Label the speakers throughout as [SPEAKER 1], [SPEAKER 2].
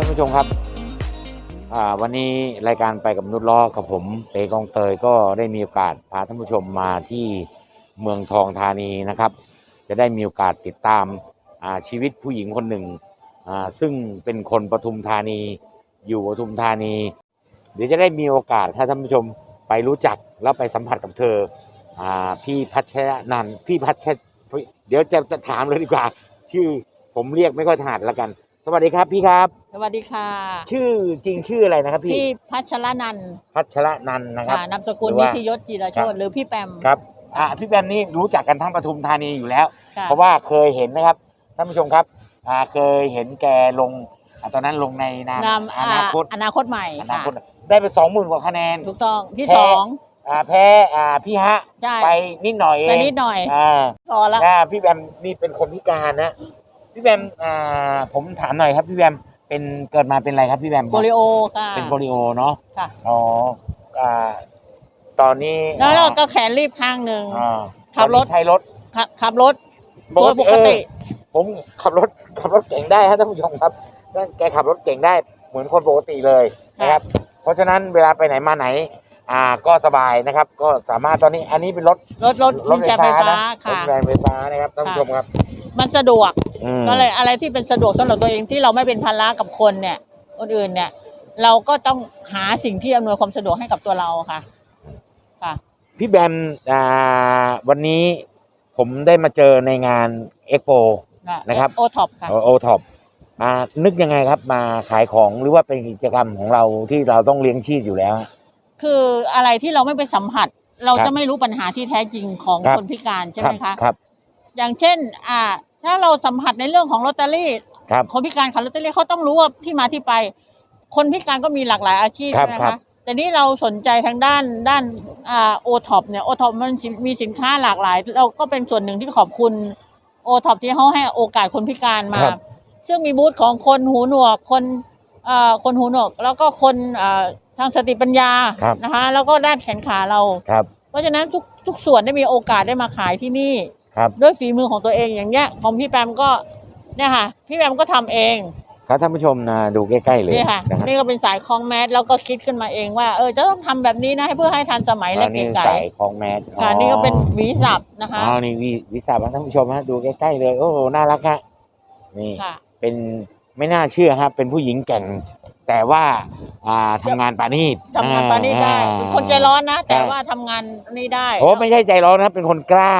[SPEAKER 1] ท่านผู้ชมครับวันนี้รายการไปกับนุษย์ล้อกับผมเตกองเตยก็ได้มีโอกาสพาท่านผู้ชมมาที่เมืองทองธานีนะครับ จะได้มีโอกาสติดตามชีวิตผู้หญิงคนหนึ่ง ซึ่งเป็นคนปทุมธานี อยู่ปทุมธานี เดี๋ยวจะได้มีโอกาสถ้าท่านผู้ชมไปรู้จักแล้วไปสัมผัสกับเธออพี่พัชรนันพี่พัชรเดี๋ยวจะจะถามเลยดีกว่า ชื่อผมเรียกไม่ค่อยถนัดละกัน สวัสดีครับพี่ครับ
[SPEAKER 2] สวัสดีค่ะ
[SPEAKER 1] ชื่อจริงชื่ออะไรนะครับพี่
[SPEAKER 2] พี่พัชรนันท์
[SPEAKER 1] พัชรนันท์นะครับ
[SPEAKER 2] ค่ะนามสกุล
[SPEAKER 1] หรือ
[SPEAKER 2] นิ
[SPEAKER 1] ว่า
[SPEAKER 2] ติยศจิรโช
[SPEAKER 1] ครั
[SPEAKER 2] ต
[SPEAKER 1] บ
[SPEAKER 2] หรือพี่แปม
[SPEAKER 1] ครับอ่าพี่แบมนี่รู้จักกันทั้งปทุมธานีอยู่แล้ว
[SPEAKER 2] ค่ะ
[SPEAKER 1] เพราะว่าเคยเห็นนะครับท่านผู้ชมครับอ่าเคยเห็นแกลงอ่าตอนนั้นลงในนาม
[SPEAKER 2] นาม
[SPEAKER 1] อ
[SPEAKER 2] อ่า
[SPEAKER 1] นาคต
[SPEAKER 2] อนาคตใหม่
[SPEAKER 1] อนา
[SPEAKER 2] ค่ะ
[SPEAKER 1] คตได้ไปสองหมื่นกว่าคะแนน
[SPEAKER 2] ถูกต้องที่
[SPEAKER 1] แพ้
[SPEAKER 2] สอง
[SPEAKER 1] อ่าแพ้อ่าพี่ฮะ
[SPEAKER 2] ใช่
[SPEAKER 1] ไปนิดหน่อยเอง
[SPEAKER 2] ไปนิดหน่อย
[SPEAKER 1] อ่า
[SPEAKER 2] พอละ
[SPEAKER 1] อ่าพี่แบมนี่เป็นคนพิการนะ พี่แบมอ่าผมถามหน่อยครับพี่แบมเป็นเกิดมาเป็นอะไรครับพี่แบมครับ
[SPEAKER 2] โปลิโอค่ะ
[SPEAKER 1] เป็นโปลิโอเนาะ
[SPEAKER 2] ค่ะ
[SPEAKER 1] อ๋ออ่าตอนนี้
[SPEAKER 2] แล้วเราก็แขนรีบข้างหนึ่ง
[SPEAKER 1] อ่า
[SPEAKER 2] ขับรถ
[SPEAKER 1] ตอนนี้ใช้รถ
[SPEAKER 2] ขับขับรถ
[SPEAKER 1] ปกติ
[SPEAKER 2] โดยปกติ
[SPEAKER 1] เออผมขับรถขับรถเก่งได้ครับท่านผู้ชมครับแกขับรถเก่งได้เหมือนคนปกติเลยนะครับ เพราะฉะนั้นเวลาไปไหนมาไหน อ่าก็สบายนะครับ ก็สามารถตอนนี้อันนี้เป็นรถ
[SPEAKER 2] รถรถ
[SPEAKER 1] รถ
[SPEAKER 2] วิน
[SPEAKER 1] ไฟ
[SPEAKER 2] แชร์ไฟ
[SPEAKER 1] ฟ้า
[SPEAKER 2] ฟ้า
[SPEAKER 1] นะรถ
[SPEAKER 2] ค่ะ
[SPEAKER 1] แรงไฟฟ้านะครับท่านผู้ชมครับ
[SPEAKER 2] มันสะดวก
[SPEAKER 1] อืม
[SPEAKER 2] ก็เลยอะไรที่เป็นสะดวกสำหรับตัวเองที่เราไม่เป็นภาระกับคนเนี่ยคนอื่นเนี่ย เราก็ต้องหาสิ่งที่อำนวยความสะดวกให้กับตัวเราค่ะ ค่ะ
[SPEAKER 1] พี่แบมอ่าวันนี้ผมได้มาเจอในงานเอ็กโป นะครับ
[SPEAKER 2] โอท็อปค่ะ
[SPEAKER 1] โอท็อปอ่านึกยังไงครับมาขายของหรือว่าเป็นกิจกรรมของเราที่เราต้องเลี้ยงชีพอยู่แล้ว
[SPEAKER 2] คืออะไรที่เราไม่ไปสัมผัส เรา
[SPEAKER 1] ครับ
[SPEAKER 2] จะไม่รู้ปัญหาที่แท้จริงของ
[SPEAKER 1] ครับ
[SPEAKER 2] คนพิการใช่
[SPEAKER 1] ครั
[SPEAKER 2] ไหมคะ
[SPEAKER 1] ครับ
[SPEAKER 2] อย่างเช่น อ่า ถ้าเราสัมผัสในเรื่องของลอตเตอรี่
[SPEAKER 1] ครับ
[SPEAKER 2] คนพิการขายลอตเตอรี่เขาต้องรู้ว่าที่มาที่ไป คนพิการก็มีหลากหลายอาชีพ
[SPEAKER 1] ครับ
[SPEAKER 2] ใช่ไหม
[SPEAKER 1] ครั
[SPEAKER 2] คะ
[SPEAKER 1] บ
[SPEAKER 2] แต่นี่เราสนใจทางด้านด้านอ่าโอท็อปเนี่ยโอท็อปมันสิมีสินค้าหลากหลาย เราก็เป็นส่วนหนึ่งที่ขอบคุณโอท็อปที่เขาให้โอกาสคนพิการมา
[SPEAKER 1] ครับ
[SPEAKER 2] ซึ่งมีบูธของคนหูหนวกคนเอ่อคนหูหนวก แล้วก็คนเอ่อทางสติปัญญา
[SPEAKER 1] ครับ
[SPEAKER 2] นะคะแล้วก็ด้านแขนขาเรา
[SPEAKER 1] ครับ
[SPEAKER 2] เพราะฉะนั้นทุกทุกส่วนได้มีโอกาสได้มาขายที่นี่
[SPEAKER 1] ครับ
[SPEAKER 2] ด้วยฝีมือของตัวเองอย่างเงี้ยของพี่แปมก็เนี่ยค่ะ พี่แปมก็ทำเอง
[SPEAKER 1] ครับท่านผู้ชมนะดูใกล้ๆเลย
[SPEAKER 2] นี่ค่ะ
[SPEAKER 1] นะครับ
[SPEAKER 2] นี่ก็เป็นสายคล้องแมสแล้วก็คิดขึ้นมาเองว่า เออจะต้องทำแบบนี้นะให้เพื่อให้ทันสมัยและ
[SPEAKER 1] อัน
[SPEAKER 2] เก๋
[SPEAKER 1] นี้
[SPEAKER 2] ไก๋
[SPEAKER 1] สายของแมส
[SPEAKER 2] ค่ะ นี่ก็เป็นหวีสับนะคะ
[SPEAKER 1] อ๋อนี่วิวิสาท่านผู้ชมฮะดูใกล้ๆเลยโอ้โหน่ารักฮะนี่
[SPEAKER 2] ค่ะ
[SPEAKER 1] เป็นไม่น่าเชื่อครับเป็นผู้หญิงแกร่ง แต่ว่าอ่าทำงานปานีต
[SPEAKER 2] ทำงานปานี้ได้
[SPEAKER 1] อ่า
[SPEAKER 2] เป็นคนใจร้อนนะ แต่
[SPEAKER 1] อ่า
[SPEAKER 2] ว่าทำงานนี่ได้
[SPEAKER 1] โอ้ไม่ใช่ใจร้อนนะครับเป็นคนกล้า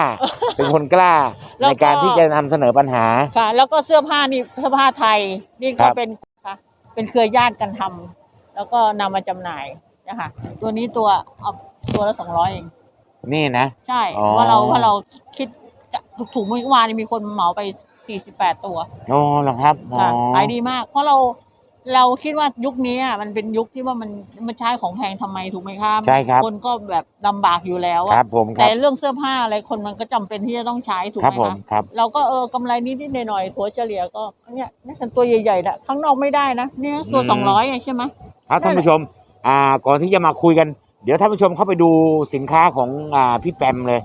[SPEAKER 1] เป็นคนกล้า
[SPEAKER 2] แล้ว
[SPEAKER 1] ใน
[SPEAKER 2] ก็
[SPEAKER 1] การที่จะนำเสนอปัญหา
[SPEAKER 2] ค่ะ แล้วก็เสื้อผ้านี่เสื้อผ้าไทยนี่
[SPEAKER 1] ครั
[SPEAKER 2] ก็
[SPEAKER 1] บ
[SPEAKER 2] เป็นค่ะเป็นเครือญาติกันทำแล้วก็นำมาจำหน่ายนะคะตัวนี้ตัวเอาตัวละสองร้อยเอง
[SPEAKER 1] นี่นะ
[SPEAKER 2] ใช่
[SPEAKER 1] อ๋อ
[SPEAKER 2] ว่าเราว่าเราคิดถูกๆเมื่อวานนี้มีคนเหมาไป48ตัว
[SPEAKER 1] โอ้เหรอครับอ๋อ
[SPEAKER 2] ค่ะขายดีมาก เพราะเรา เราคิดว่ายุคนี้อะมันเป็นยุคที่ว่ามันมันใช้ของแพงทำไมถูกไหมครับ
[SPEAKER 1] ใช่ครับ
[SPEAKER 2] คนก็แบบลำบากอยู่แล้ว
[SPEAKER 1] ค
[SPEAKER 2] อะ
[SPEAKER 1] รับผมค
[SPEAKER 2] แต่
[SPEAKER 1] รับ
[SPEAKER 2] เรื่องเสื้อผ้าอะไรคนมันก็จำเป็นที่จะต้องใช้ถูก
[SPEAKER 1] ครับ
[SPEAKER 2] ไหม
[SPEAKER 1] ผม
[SPEAKER 2] คะ
[SPEAKER 1] ครับ
[SPEAKER 2] เราก็เออกำไรนิดๆหน่อยๆถัวเฉลี่ยก็เนี่ยนี่เป็นตัวใหญ่ๆนะข้างนอกไม่ได้นะเนี่ยตัว
[SPEAKER 1] อืม
[SPEAKER 2] สองร้อยใช่ไหม
[SPEAKER 1] ครับท่านผู้ชมอ่าก่อนที่จะมาคุยกัน เดี๋ยวท่านผู้ชมเข้าไปดูสินค้าของอ่าพี่แปมเลย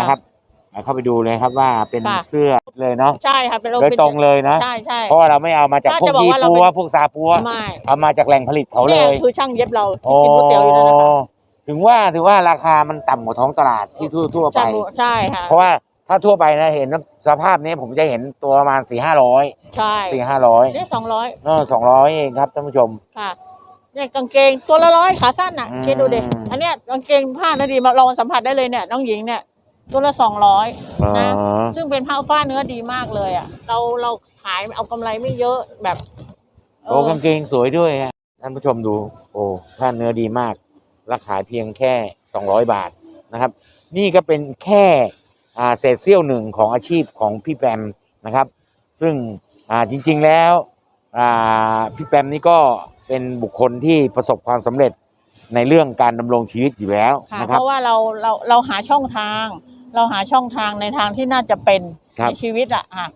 [SPEAKER 1] นะครับอ่า เข้าไปดูเลยครับว่าเป็น
[SPEAKER 2] ค่ะ
[SPEAKER 1] เสื้อเลยเนาะ
[SPEAKER 2] ใช่ค่ะเป็นโร
[SPEAKER 1] โดยตรงเลยนะ
[SPEAKER 2] ใช่ใช่
[SPEAKER 1] เพราะว่าเราไม่เอามาจาก
[SPEAKER 2] น่า
[SPEAKER 1] พวก
[SPEAKER 2] จะบอก
[SPEAKER 1] ยี่
[SPEAKER 2] ว่าเรา
[SPEAKER 1] ปัว
[SPEAKER 2] เป็น
[SPEAKER 1] พวกซาปัว
[SPEAKER 2] ไม่
[SPEAKER 1] เอามาจากแหล่งผลิตเขาเล
[SPEAKER 2] เนี่ย
[SPEAKER 1] ย
[SPEAKER 2] คือช่างเย็บเรา
[SPEAKER 1] โอ้
[SPEAKER 2] ที่กินก๋วยเตี๋ยวอยู่นั่นนะคะ
[SPEAKER 1] ถึงว่าถือว่าราคามันต่ำกว่าท้องตลาดที่ทั่วทั่วๆไป
[SPEAKER 2] ใช่ใช่ค่ะ
[SPEAKER 1] เพราะว่าถ้าทั่วไปนะเห็นสภาพนี้ผมจะเห็นตัวประมาณสี่ห้าร้อย
[SPEAKER 2] ใช่
[SPEAKER 1] สี่ห้าร้อย
[SPEAKER 2] เนี่ยสองร้อย
[SPEAKER 1] เออสองร้อยเองครับท่านผู้ชม
[SPEAKER 2] ค่ะเนี่ยกางเกงตัวละร้อยขาสั้นอะ
[SPEAKER 1] อืม
[SPEAKER 2] คิดดูดิอันเนี้ยกางเกงผ้านาดีมาลองสัมผัสได้เลยเนี่ยน้องหญิงเนี่ย ตัวละสองร้อยนะ
[SPEAKER 1] อ๋อ
[SPEAKER 2] ซึ่งเป็นผ้าฝ้าเนื้อดีมากเลยอะ เราเราขายเอากำไรไม่เยอะแบบเอ
[SPEAKER 1] โอ้
[SPEAKER 2] อกา
[SPEAKER 1] งเกงสวยด้วยฮะท่านผู้ชมดู โอ้ผ้าเนื้อดีมากราคาเพียงแค่สองร้อยบาทนะครับ นี่ก็เป็นแค่อ่าเศษเสี้ยวหนึ่งของอาชีพของพี่แปมนะครับ ซึ่งอ่าจริงๆแล้วอ่าพี่แปมนี่ก็เป็นบุคคลที่ประสบความสำเร็จในเรื่องการดำรงชีวิตอยู่แล้ว
[SPEAKER 2] ค่ะ
[SPEAKER 1] นะค
[SPEAKER 2] เพ
[SPEAKER 1] รับ
[SPEAKER 2] ราะว่าเราเราเราหาช่องทาง เราหาช่องทางในทางที่น่าจะเป็น
[SPEAKER 1] ครับ
[SPEAKER 2] ในชีวิตอะค่ะ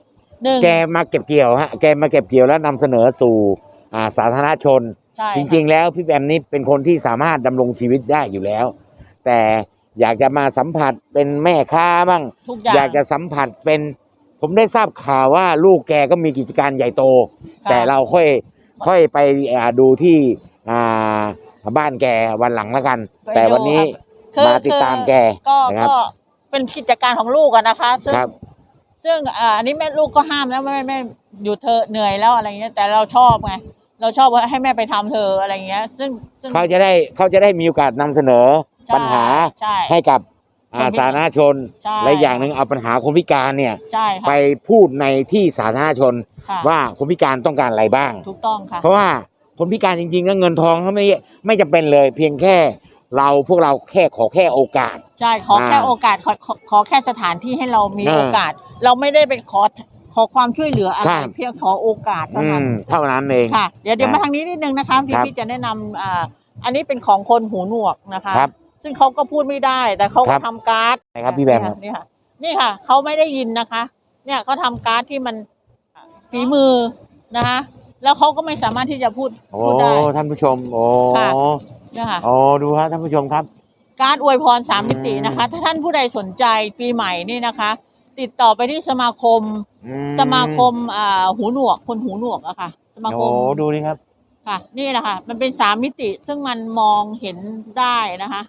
[SPEAKER 2] หนึ่ง
[SPEAKER 1] แกมาเก็บเกี่ยวฮะแกมาเก็บเกี่ยวแล้วนำเสนอสู่อ่าสาธารณชน
[SPEAKER 2] ใช่
[SPEAKER 1] จริงๆ แล้วพี่แบมนี่เป็นคนที่สามารถดำรงชีวิตได้อยู่แล้ว แต่อยากจะมาสัมผัสเป็นแม่ค้าบ้าง
[SPEAKER 2] ทุกอย่าง
[SPEAKER 1] อยากจะสัมผัสเป็น ผมได้ทราบข่าวว่าลูกแกก็มีกิจการใหญ่โต
[SPEAKER 2] ค่ะ
[SPEAKER 1] แต่เราค่อยค่อยไปอ่าดูที่อ่าบ้านแกวันหลังแล้วกัน
[SPEAKER 2] ไป
[SPEAKER 1] แต่วันนี้
[SPEAKER 2] ดูครับ
[SPEAKER 1] มาติดตามแก
[SPEAKER 2] ก็
[SPEAKER 1] นะครับ
[SPEAKER 2] ก็ เป็นกิจการของลูกอะนะคะซึ่ง
[SPEAKER 1] ครับ
[SPEAKER 2] ซึ่งอ่าอันนี้แม่ลูกก็ห้ามแล้วไม่ไม่ไม่อยู่เธอะเหนื่อยแล้วอะไรเงี้ย แต่เราชอบไงเราชอบว่าให้แม่ไปทำเธอะอะไรเงี้ย ซึ่งซึ่ง
[SPEAKER 1] เขาจะได้เขาจะได้มีโอกาสนำเสนอ
[SPEAKER 2] ใช่
[SPEAKER 1] ปัญหา
[SPEAKER 2] ใช่
[SPEAKER 1] ให้กับอ่า
[SPEAKER 2] คนพิการ
[SPEAKER 1] สาธารณชน
[SPEAKER 2] ใช่
[SPEAKER 1] และอย่างหนึ่งเอาปัญหาคนพิการเนี่ย
[SPEAKER 2] ใช่
[SPEAKER 1] ไป
[SPEAKER 2] ค่ะ
[SPEAKER 1] พูดในที่สาธารณชน
[SPEAKER 2] ค่ะ
[SPEAKER 1] ว่าคนพิการต้องการอะไรบ้าง
[SPEAKER 2] ถูกต้องค่ะ
[SPEAKER 1] เพราะว่าคนพิการจริงๆแล้วเงินทองเขาไม่ไม่จำเป็นเลย เพียงแค่ เราพวกเราแค่ขอแค่โอกาส
[SPEAKER 2] ใช่ขอแค่
[SPEAKER 1] อ่า
[SPEAKER 2] โอกาสขอขอขอแค่สถานที่ให้เรามี
[SPEAKER 1] อ่า
[SPEAKER 2] โอกาส เราไม่ได้ไปขอขอความช่วยเหลืออะไร
[SPEAKER 1] ครับ
[SPEAKER 2] เพียงขอโอกาสเท่า
[SPEAKER 1] อื
[SPEAKER 2] นั้น
[SPEAKER 1] มเท่านั้นเอง
[SPEAKER 2] ค่ะ เดี๋ยวเดี๋ยว
[SPEAKER 1] นะ
[SPEAKER 2] มาทางนี้นิดนึงนะคะพี่
[SPEAKER 1] ครับ
[SPEAKER 2] พี่จะแนะนำอ่าอันนี้เป็นของคนหูหนวกนะคะ
[SPEAKER 1] ครับ
[SPEAKER 2] ซึ่งเขาก็พูดไม่ได้ แต่เขา
[SPEAKER 1] ครั
[SPEAKER 2] ก็
[SPEAKER 1] บ
[SPEAKER 2] ทำการ์ด
[SPEAKER 1] นะครับพี่แบม
[SPEAKER 2] นี่ค่ะนี่ค่ะเขาไม่ได้ยินนะคะ เนี่ยเขาทำการ์ดที่มันฝีมือนะคะแล้วเขาก็ไม่สามารถที่จะพูด
[SPEAKER 1] โอ้
[SPEAKER 2] พูดได้
[SPEAKER 1] ท่านผู้ชม โอ้
[SPEAKER 2] ค่ะ นะคะ
[SPEAKER 1] โอ้ดูครับท่านผู้ชมครับ
[SPEAKER 2] การ์ดอวยพรสามมิติ
[SPEAKER 1] อืม
[SPEAKER 2] นะคะ ถ้าท่านผู้ใดสนใจปีใหม่นี่นะคะ ติดต่อไปที่สมาคม
[SPEAKER 1] อื
[SPEAKER 2] สมาคมอ่าหูหนวกคนหูหนวกอะค่ะ สมาค
[SPEAKER 1] โอ้
[SPEAKER 2] ม
[SPEAKER 1] ดูนี่ครับ
[SPEAKER 2] ค่ะ นี่แหละค่ะ มันเป็นสามมิติ ซึ่งมันมองเห็นได้นะคะ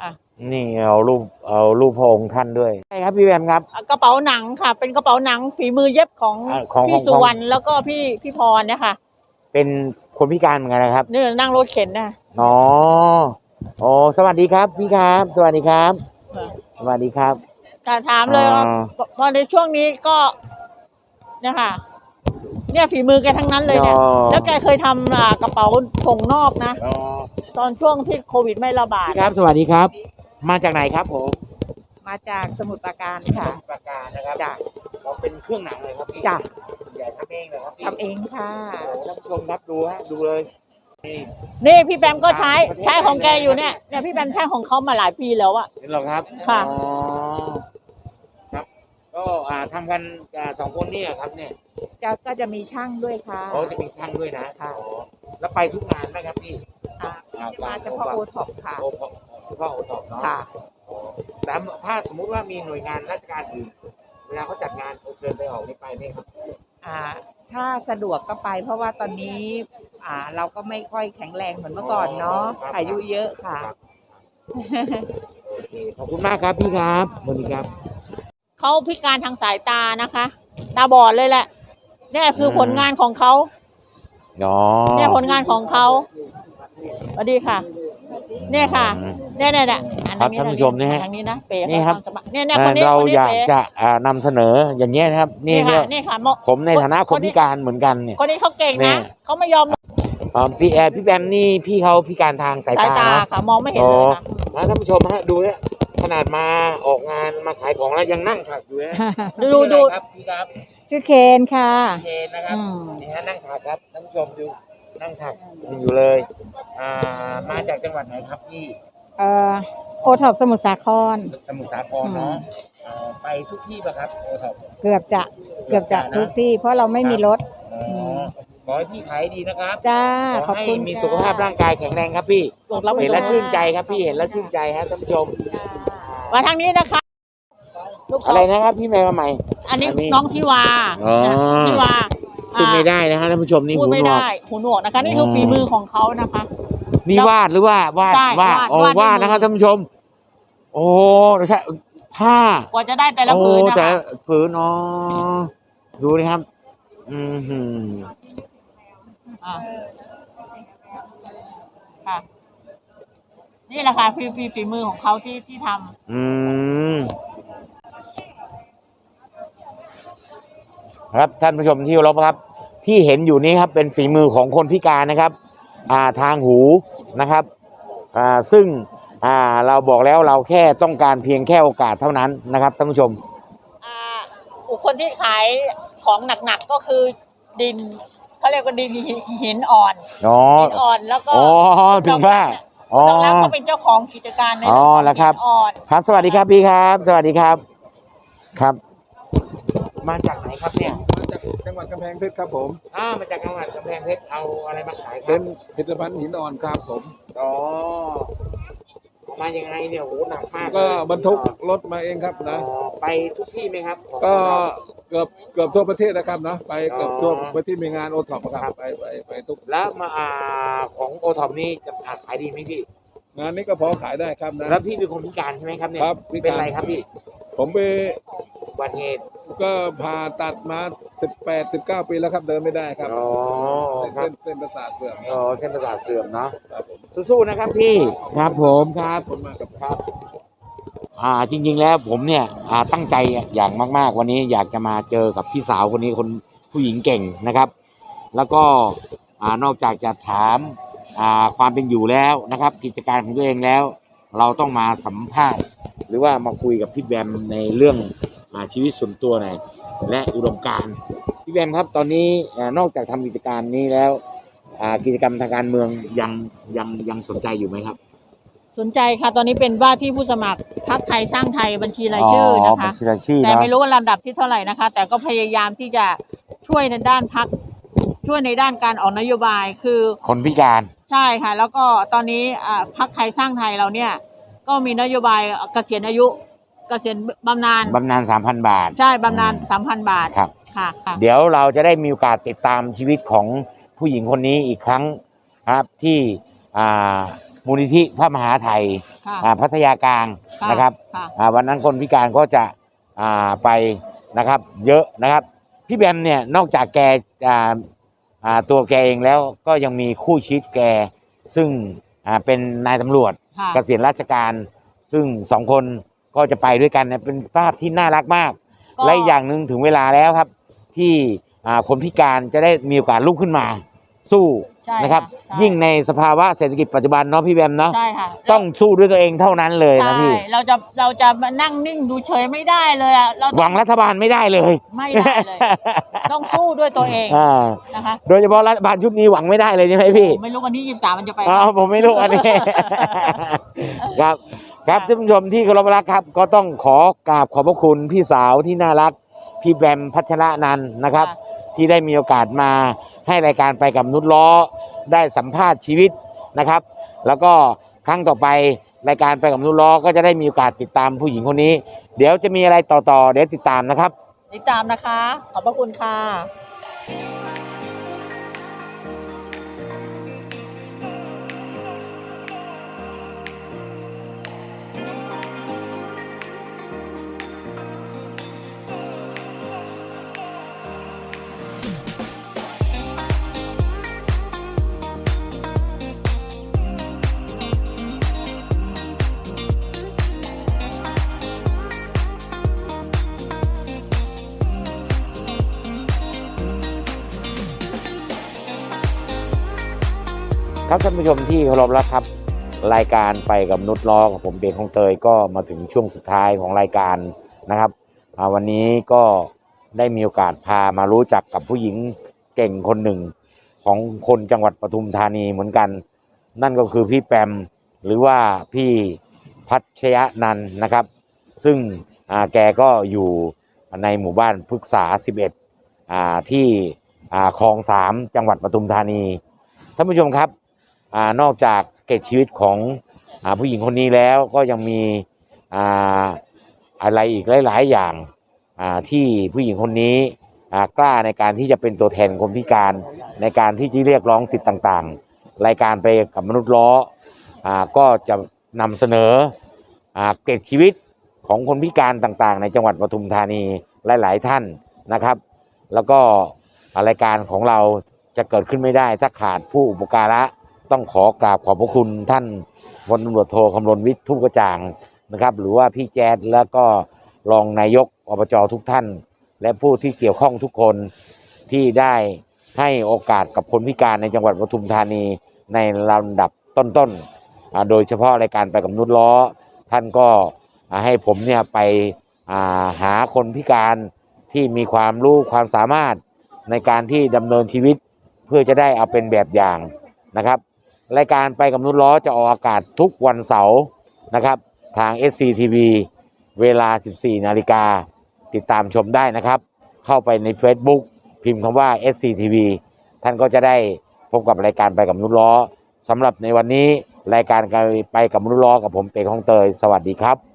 [SPEAKER 2] อะ
[SPEAKER 1] นี่เอารูปเอารูปพระองค์ท่านด้วยใช่ครับพี่แบมครับ
[SPEAKER 2] อะกระเป๋าหนังค่ะ เป็นกระเป๋าหนังฝีมือเย็บของ
[SPEAKER 1] อะของ
[SPEAKER 2] พี่
[SPEAKER 1] ของ
[SPEAKER 2] สุวรรณแล้วก็พี่พี่พรเนี่ยค่ะ
[SPEAKER 1] เป็นคนพิการเหมือนกันนะครับ
[SPEAKER 2] นี่นั่งรถเข็นนะ
[SPEAKER 1] อ๋อโอ้สวัสดีครับพี่ครับ สวัสดีครับ สวัสดีครับ
[SPEAKER 2] การถามเลยว่า
[SPEAKER 1] อ่า
[SPEAKER 2] พอในช่วงนี้ก็เนี่ยค่ะ เนี่ยฝีมือแกทั้งนั้นเลยเนี่ย
[SPEAKER 1] อ๋อ
[SPEAKER 2] แล้วแกเคยทำอ่ากระเป๋าส่งนอกนะ
[SPEAKER 1] อ๋อ
[SPEAKER 2] ตอนช่วงที่โควิดไม่ระบาด
[SPEAKER 1] พี่ครับ สวัสดีครับ มาจากไหนครับผม
[SPEAKER 3] มาจากสมุทรปราการค่ะ
[SPEAKER 1] ประการนะครับ
[SPEAKER 3] จ้ะ
[SPEAKER 1] เราเป็นเครื่องหนังเลยครับพี่
[SPEAKER 3] จ้ะ
[SPEAKER 1] ใหญ่ ทำเองเลยครับพี่
[SPEAKER 3] ทำเองค่ะ
[SPEAKER 1] โอ้ท่านผู้ชมครับดูฮะดูเลยนี่
[SPEAKER 2] นี่พี่แบมก็ใช้ใช้ของแกอยู่เนี่ยเนี่ยพี่แบมใช้ของเขามาหลายปีแล้วอะ
[SPEAKER 1] เห็นหรอครับ
[SPEAKER 2] ค่ะ
[SPEAKER 1] อ๋อครับ ก็อ่าทำกันอ่าสองคนเนี่ยครับเนี่ย
[SPEAKER 3] จะก็จะมีช่างด้วยค่ะ
[SPEAKER 1] เขาจะมีช่างด้วยนะ
[SPEAKER 3] ค่ะ
[SPEAKER 1] อ๋อแล้วไปทุกงานไหมครับพี่
[SPEAKER 3] อ่า
[SPEAKER 1] อ่
[SPEAKER 3] มาเฉพาะโอท็อปค่ะ
[SPEAKER 1] โอท็อปเฉพาะโอท็อปเนาะ
[SPEAKER 3] ค่ะ
[SPEAKER 1] อ๋อแต่ถ้าสมมุติว่ามีหน่วยงานราชการอื่นเวลาเขาจัดงานเขาเชิญไปออกนี่ไปไหมครับ
[SPEAKER 3] อ่า ถ้าสะดวกก็ไป เพราะว่าตอนนี้อ่าเราก็ไม่ค่อยแข็งแรงเหมือนเมื่อก่อนเนาะ
[SPEAKER 1] ครับ
[SPEAKER 3] อายุเยอะค่ะ
[SPEAKER 1] รับโอเคขอบคุณมากครับพี่ครับสวัสดีครับ
[SPEAKER 2] เขาพิการทางสายตานะคะ ตาบอดเลยแหละเนี่ยคือ
[SPEAKER 1] อืม
[SPEAKER 2] ผลงานของเขา
[SPEAKER 1] อ๋อ
[SPEAKER 2] เนี่ยผลงานของเขาสวัสดีค่ะ เนี่ยค่ะ
[SPEAKER 1] อืม
[SPEAKER 2] เนี่ยเนี่ยเนี่ยอั
[SPEAKER 1] ครับท่านผู้ชมเนี่ยฮะ
[SPEAKER 2] ทางนี้นะเป๋
[SPEAKER 1] นี่ครับ
[SPEAKER 2] เขาทำสบายเนี่ยเนี่ยคนนี้
[SPEAKER 1] เรา
[SPEAKER 2] คนนี้
[SPEAKER 1] อยาก
[SPEAKER 2] เป๋
[SPEAKER 1] จะอ่านำเสนออย่างเงี้ยนะครับนี่
[SPEAKER 2] นี่
[SPEAKER 1] เนี่
[SPEAKER 2] ค่ะ
[SPEAKER 1] ย
[SPEAKER 2] นี่ค่ะเหมาะ
[SPEAKER 1] ผมในฐานะ
[SPEAKER 2] ค
[SPEAKER 1] คนน
[SPEAKER 2] นี้
[SPEAKER 1] พิการเหมือนกันเนี่ย
[SPEAKER 2] คนนี้เขาเก่ง
[SPEAKER 1] เนี่
[SPEAKER 2] นะ
[SPEAKER 1] ย
[SPEAKER 2] เขาไม่ยอม
[SPEAKER 1] อ่าพี่แอร์พี่แบมนี่พี่เขาพิการทางสาย
[SPEAKER 2] สาย
[SPEAKER 1] ตา
[SPEAKER 2] ตา
[SPEAKER 1] เนาะ
[SPEAKER 2] ค่ะมองไม่เห็นเลยค่ะ
[SPEAKER 1] แล้วท่านผู้ชมฮะดูฮะขนาดมาออกงานมาขายของแล้วยังนั่งถักอยู่ฮะ
[SPEAKER 2] ดูดู
[SPEAKER 1] ชื่ออะไรครับพี่ครับ
[SPEAKER 3] ชื่อเคนค่ะ
[SPEAKER 1] เคนนะครับ
[SPEAKER 3] อืม
[SPEAKER 1] นี่ฮะนั่งถักครับท่านผู้ชมดูนั่งถักอยู่เลย อ่ามาจากจังหวัดไหนครับพี่
[SPEAKER 3] เอ่อโอท็อปสมุทรสาคร
[SPEAKER 1] สมุทรสาครเนาะอ่าไปทุกที่ป่ะครับโอท็อป
[SPEAKER 3] เกือบจะเกือบจะทุกที่ เพราะเราไม่มีรถ
[SPEAKER 1] อ๋อขอให้พี่ขายดีนะครับ
[SPEAKER 3] จ้า
[SPEAKER 1] ข
[SPEAKER 3] ข
[SPEAKER 1] อ
[SPEAKER 3] อบ
[SPEAKER 1] ให้
[SPEAKER 3] คุณ
[SPEAKER 1] มี
[SPEAKER 3] ค่ะ
[SPEAKER 1] สุขภาพร่างกายแข็งแรงครับพี่
[SPEAKER 2] รับ
[SPEAKER 1] เห็นแล้ว
[SPEAKER 2] ไม่ได้
[SPEAKER 1] ชื่นใจครับพี่เห็นแล้วชื่นใจฮะท่านผู้ชม
[SPEAKER 2] มาทางนี้นะคะลูก
[SPEAKER 1] อะไรนะครับพี่แม่มาใหม่
[SPEAKER 2] อันนี้
[SPEAKER 1] อันนี้
[SPEAKER 2] น้องทิวา
[SPEAKER 1] อ๋อ
[SPEAKER 2] นะทิวา
[SPEAKER 1] พูดไม่
[SPEAKER 2] อ่า
[SPEAKER 1] ได้นะฮะท่านผู้ชมนี่
[SPEAKER 2] พูด
[SPEAKER 1] หู
[SPEAKER 2] ไม่
[SPEAKER 1] หนวก
[SPEAKER 2] ได้หูหนวกนะคะ นี่คืออ
[SPEAKER 1] ม
[SPEAKER 2] ฝีมือของเขานะคะ
[SPEAKER 1] นี่วาดหรือว่าวาด
[SPEAKER 2] ใช่
[SPEAKER 1] วาด
[SPEAKER 2] วาด
[SPEAKER 1] โอ้
[SPEAKER 2] วาดด้วย
[SPEAKER 1] วาด
[SPEAKER 2] มือ
[SPEAKER 1] นะครับท่านผู้ชม โอ้ใช่ผ้าก
[SPEAKER 2] ว่าจะได้แต่ละผืน
[SPEAKER 1] โอ้
[SPEAKER 2] นะ
[SPEAKER 1] แต่
[SPEAKER 2] คะ
[SPEAKER 1] ละผืนอ๋อดูนะครับ อืมหืม
[SPEAKER 2] อ่าค่ะ นี่แหละค่ะฝีฝีฝีมือของเขาที่ที่ทำ
[SPEAKER 1] อืมครับท่านผู้ชมที่เคารพครับ ที่เห็นอยู่นี้ครับ เป็นฝีมือของคนพิการนะครับอ่า ทางหูนะครับอ่าซึ่งอ่าเราบอกแล้วเราแค่ต้องการเพียงแค่โอกาสเท่านั้นนะครับท่านผู้ชม
[SPEAKER 2] อ่าบุคคลที่ขายของหนักๆก็คือดินเขาเรียกว่าดินหินอ่อน
[SPEAKER 1] อ๋อ
[SPEAKER 2] หินอ่อนแล้วก็
[SPEAKER 1] อ๋อถึงว่าอ๋อ
[SPEAKER 2] น้องรักก็เป็นเจ้าของกิจการใน
[SPEAKER 1] อ๋อ
[SPEAKER 2] เรื่องของ
[SPEAKER 1] แล้วครับ
[SPEAKER 2] หินอ่อน
[SPEAKER 1] ครับ สวัสดีครับพี่ครับ สวัสดีครับ ครับ มาจากไหนครับเนี่ย
[SPEAKER 4] มา จากจังหวัดกำแพงเพชรครับผม
[SPEAKER 1] อ่ามาจากจังหวัดกำแพงเพชรเอาอะไรมาขายค
[SPEAKER 4] เป็
[SPEAKER 1] รั
[SPEAKER 4] น
[SPEAKER 1] บ
[SPEAKER 4] ผลิตภัณฑ์หินอ่อนครับผม
[SPEAKER 1] อ๋อมายังไงเนี่ยโหหนักมาก
[SPEAKER 4] ก็
[SPEAKER 1] เลย
[SPEAKER 4] บรรทุกรถมาเองครับ
[SPEAKER 1] อ๋อ
[SPEAKER 4] นะ
[SPEAKER 1] ไปทุกที่ไหมครับของ
[SPEAKER 4] ก็
[SPEAKER 1] เรา
[SPEAKER 4] เกือบเกือบทั่วประเทศนะครับนะ ไปเกือบทั่วประเทศมีงานโอท็อปครับไปไปไปทุก
[SPEAKER 1] แล้วมาอ่าของโอท็อปนี่จะอ่าขายดีไหมพี่
[SPEAKER 4] งานนี้ก็พอขายได้ครับนะ
[SPEAKER 1] แล้วพี่เป็นคนพิการใช่ไหมครับเนี่ย
[SPEAKER 4] ครับพิการ
[SPEAKER 1] เป็นอะไรครับพี่
[SPEAKER 4] ผมไป
[SPEAKER 1] อุบัติเหตุ
[SPEAKER 4] ก็ผ่าตัดมา 18 19ปีแล้วครับเดินไม่ได้ครับ
[SPEAKER 1] อ๋อครั
[SPEAKER 4] เส้
[SPEAKER 1] บ
[SPEAKER 4] นเส้นประสาทเสื่อม
[SPEAKER 1] อ๋อเส้นประสาทเสื่อมเนาะ
[SPEAKER 4] ครับผม
[SPEAKER 1] สู้ๆนะครับพี่ครับผมครับ
[SPEAKER 4] ขอบคุณมากครับ
[SPEAKER 1] ครับ อ่าจริง ๆ แล้วผมเนี่ยอ่าตั้งใจอย่างมาก ๆ วันนี้อยากจะมาเจอกับพี่สาวคนนี้คนผู้หญิงเก่งนะครับ แล้วก็อ่านอกจากจะถามอ่าความเป็นอยู่แล้วนะครับ กิจการของตัวเองแล้ว เราต้องมาสัมภาษณ์ หรือว่ามาคุยกับพี่แบมในเรื่องอาชีวิตส่วนตัวหน่อย และอุดมการณ์พี่แบมครับตอนนี้อ่านอกจากทำกิจการนี้แล้วอ่ากิจกรรมทางการเมืองยังยังยังสนใจอยู่ไหมครับ
[SPEAKER 2] สนใจค่ะตอนนี้เป็นว่าที่ผู้สมัครพรรคไทยสร้างไทยบัญชีรายชื่อนะ
[SPEAKER 1] บั
[SPEAKER 2] คะ
[SPEAKER 1] ญชีรายชื่อ
[SPEAKER 2] แต่
[SPEAKER 1] เนาะ
[SPEAKER 2] ไม่รู้ว่าลำดับที่เท่าไหร่นะคะ แต่ก็พยายามที่จะช่วยในด้านพักช่วยในด้านการออกนโยบายคือ
[SPEAKER 1] คนพิการ
[SPEAKER 2] ใช่ค่ะ แล้วก็ตอนนี้อ่าพักไทยสร้างไทยเราเนี่ยก็มีนโยบายเกษียณอายุ เกษียณบำนาญ
[SPEAKER 1] บำนาญสามพันบาท
[SPEAKER 2] ใช่บำนาญสามพันบาท
[SPEAKER 1] ครับ
[SPEAKER 2] ค่ะค่ะ
[SPEAKER 1] เดี๋ยวเราจะได้มีโอกาสติดตามชีวิตของผู้หญิงคนนี้อีกครั้งครับที่อ่ามูลนิธิพระมหาไทย
[SPEAKER 2] ค่ะ
[SPEAKER 1] อ่าพัทยากลาง
[SPEAKER 2] ค่ะ
[SPEAKER 1] นะครับ
[SPEAKER 2] ค่ะ
[SPEAKER 1] อ่าวันนั้นคนพิการก็จะอ่าไปนะครับ เยอะนะครับ พี่แบมเนี่ยนอกจากแกอ่าอ่าตัวแกเองแล้วก็ยังมีคู่ชีวิตแก ซึ่งอ่าเป็นนายตำรวจ
[SPEAKER 2] ค่ะ
[SPEAKER 1] เกษียณราชการ ซึ่งสองคน ก็จะไปด้วยกันเนี่ยเป็นภาพที่น่ารักมาก
[SPEAKER 2] ก็
[SPEAKER 1] และอีกอย่างหนึ่งถึงเวลาแล้วครับ ที่อ่าคนพิการจะได้มีโอกาสลุกขึ้นมา สู้
[SPEAKER 2] ใช่
[SPEAKER 1] นะครับ
[SPEAKER 2] ใช่
[SPEAKER 1] ยิ่งในสภาวะเศรษฐกิจปัจจุบันเนาะพี่แบมเนาะ
[SPEAKER 2] ใช่ค่ะ
[SPEAKER 1] ต้องสู้ด้วยตัวเองเท่านั้นเลยนะพี่
[SPEAKER 2] ใช่เราจะเราจะมานั่งนิ่งดูเฉยไม่ได้เลยอะเรา
[SPEAKER 1] หวังรัฐบาลไม่ได้เลย
[SPEAKER 2] ไม่ได้เลย ต้องสู้ด้วยตัวเอง
[SPEAKER 1] อ่า
[SPEAKER 2] นะคะ
[SPEAKER 1] โดยเฉพาะรัฐบาลชุดนี้หวังไม่ได้เลยใช่ไหมพี่
[SPEAKER 2] ผมไม่รู้วันที่ยี่สิบสามมันจะไป
[SPEAKER 1] อ๋อผมไม่รู้อันนี้ ครับ ครับท่านผู้ชมที่เคารพรักครับ ก็ต้องขอกราบขอบพระคุณพี่สาวที่น่ารัก พี่แบมพัชระนันท์นะครับ ที่ได้มีโอกาสมาให้รายการไปกับนุชล้อ ได้สัมภาษณ์ชีวิตนะครับ แล้วก็ครั้งต่อไปรายการไปกับนุชล้อก็จะได้มีโอกาสติดตามผู้หญิงคนนี้ เดี๋ยวจะมีอะไรต่อๆเดี๋ยวติดตามนะครับ
[SPEAKER 2] ติดตามนะคะ ขอบพระคุณค่ะ
[SPEAKER 1] ครับท่านผู้ชมที่เคารพรักครับ รายการไปกับนุชล้อกับผมเบงของเตยก็มาถึงช่วงสุดท้ายของรายการนะครับวันนี้ก็ได้มีโอกาสพามารู้จักกับผู้หญิงเก่งคนหนึ่งของคนจังหวัดปทุมธานีเหมือนกัน นั่นก็คือพี่แปมหรือว่าพี่พัชยนันนะครับ ซึ่งแกก็อยู่ในหมู่บ้านพฤกษา 11อ่าที่คลองสามจังหวัดปทุมธานีท่านผู้ชมครับ อนอกจากเกร็ดชีวิตของอผู้หญิงคนนี้แล้วก็ยังมีอะไรอีกหลาย ๆ อย่างที่ผู้หญิงคนนี้กล้าในการที่จะเป็นตัวแทนคนพิการในการที่จะเรียกร้องสิทธิ์ต่าง ๆ รายการไปกับมนุษย์ล้ออก็จะนำเสนออเกร็ดชีวิตของคนพิการต่าง ๆ ในจังหวัดปทุมธานีหลาย ๆ ท่านนะครับ แล้วก็รายการของเราจะเกิดขึ้นไม่ได้ถ้าขาดผู้อุปการะ ต้องขอกราบขอบพระคุณท่านพลตำรวจโทคำรณวิทย์ทุกกระจ่างนะครับ หรือว่าพี่แจ๊ดแล้วก็รองนายกอบจทุกท่าน และผู้ที่เกี่ยวข้องทุกคนที่ได้ให้โอกาสกับคนพิการในจังหวัดปทุมธานีในลำดับต้นๆ โดยเฉพาะรายการไปกับนุชล้อ ท่านก็ให้ผมเนี่ยไปาหาคนพิการที่มีความรู้ความสามารถในการที่ดำเนินชีวิต เพื่อจะได้เอาเป็นแบบอย่างนะครับ รายการไปกับนุชล้อจะออกอากาศทุกวันเสาร์นะครับ ทาง SCTV เวลา 14 นาฬิกา ติดตามชมได้นะครับ เข้าไปใน Facebook พิมพ์คำว่า SCTV ท่านก็จะได้พบกับรายการไปกับนุชล้อสำหรับในวันนี้รายการไปกับนุชล้อกับผมเป็กของเตย สวัสดีครับ